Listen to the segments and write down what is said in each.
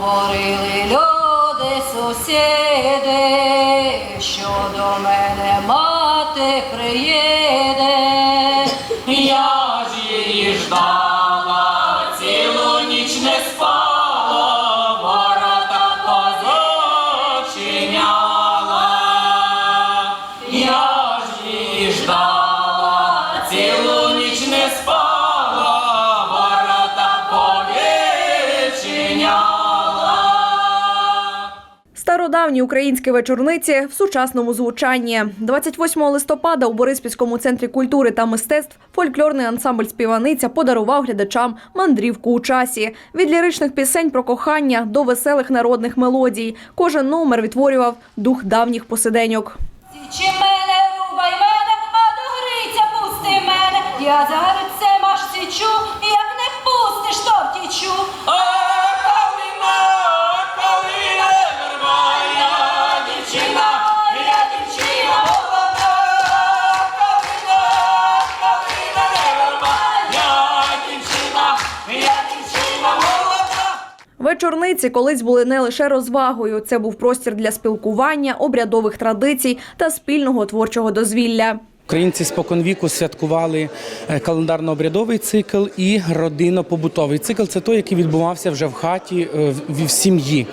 Говорили люди, Стародавні українські вечорниці в сучасному звучанні. 28 листопада у Бориспільському центрі культури та мистецтв фольклорний ансамбль співаниця подарував глядачам мандрівку у часі. Від ліричних пісень про кохання до веселих народних мелодій. Кожен номер відтворював дух давніх посиденьок. Січі мене, рубай мене, а до гриця пусти мене. Я за грицем аж січу, Вечорниці колись були не лише розвагою. Це був простір для спілкування, обрядових традицій та спільного творчого дозвілля. Українці споконвіку святкували е, календарно-обрядовий цикл і родинно-побутовий цикл. Це той, який відбувався вже в хаті е, в- сім'ї.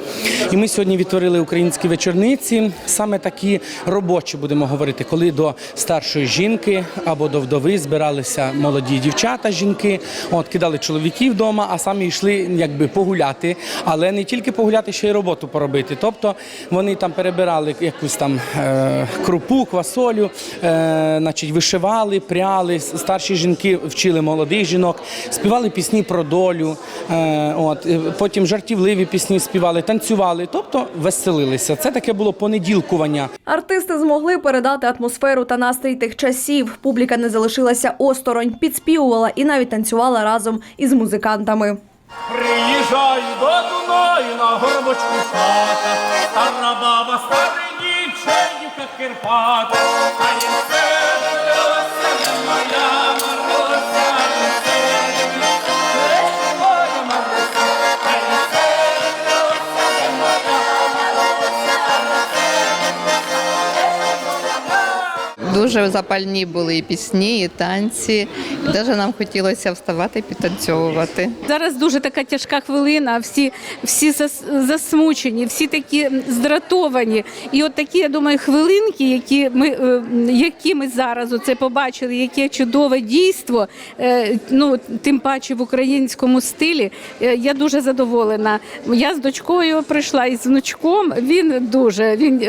І ми сьогодні відтворили українські вечорниці, саме такі робочі будемо говорити, коли до старшої жінки або до вдови збиралися молоді дівчата, жінки, от кидали чоловіків вдома, а самі йшли якби погуляти, але не тільки погуляти, ще й роботу поробити. Тобто вони там перебирали якусь там е, крупу, квасолю, значить, вишивали, пряли. Старші жінки вчили молодих жінок, співали пісні про долю. Е, от, потім жартівливі пісні співали, танцювали, тобто веселилися. Це таке було понеділкування. Артисти змогли передати атмосферу та настрій тих часів. Публіка не залишилася осторонь, підспівувала і навіть танцювала разом із музикантами. Приїжджай до Дунаю на горбочку хата, стара баба, старий дівчинка Кирпата, а їм все моя Дуже запальні були і пісні, і танці. І навіть нам хотілося вставати і підтанцьовувати. Зараз дуже така тяжка хвилина, всі, всі зас- засмучені, всі такі здратовані. І от такі, я думаю, хвилинки, які ми, е, які ми зараз оце побачили, яке чудове дійство, е, ну, тим паче в українському стилі, е, я дуже задоволена. Я з дочкою прийшла і з внучком, він дуже, він,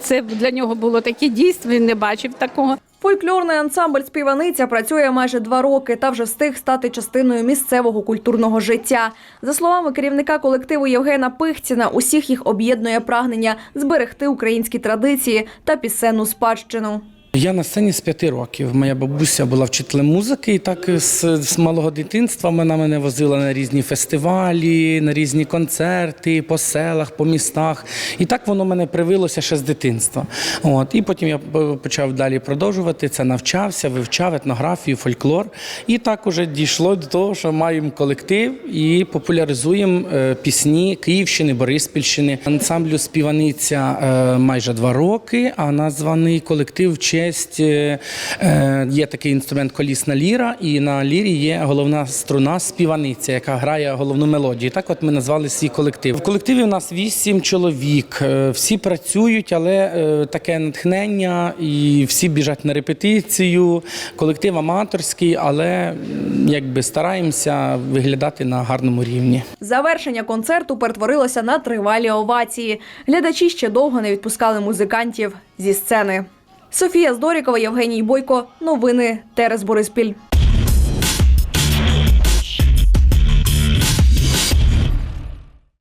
це для нього було таке дійство, він не бачив такого. Фольклорний ансамбль співаниця працює майже два роки та вже встиг стати частиною місцевого культурного життя. За словами керівника колективу Євгена Пихціна, усіх їх об'єднує прагнення зберегти українські традиції та пісенну спадщину. Я на сцені з п'яти років. Моя бабуся була вчителем музики, і так з, з малого дитинства вона мене возила на різні фестивалі, на різні концерти по селах, по містах. І так воно мене привилося ще з дитинства. От. І потім я почав далі продовжувати це, навчався, вивчав етнографію, фольклор. І так уже дійшло до того, що маємо колектив і популяризуємо е, пісні Київщини, Бориспільщини. Ансамблю співаниця е, майже два роки, а названий колектив честь е, е, є такий інструмент колісна ліра, і на лірі є головна струна співаниця, яка грає головну мелодію. Так, от ми назвали свій колектив. В колективі у нас вісім чоловік. Е, Всі працюють, але таке натхнення, і всі біжать на репетицію. Колектив аматорський, але якби стараємося виглядати на гарному рівні. Завершення концерту перетворилося на тривалі овації. Глядачі ще довго не відпускали музикантів зі сцени. Софія Здорікова, Євгеній Бойко. Новини Терес Бориспіль.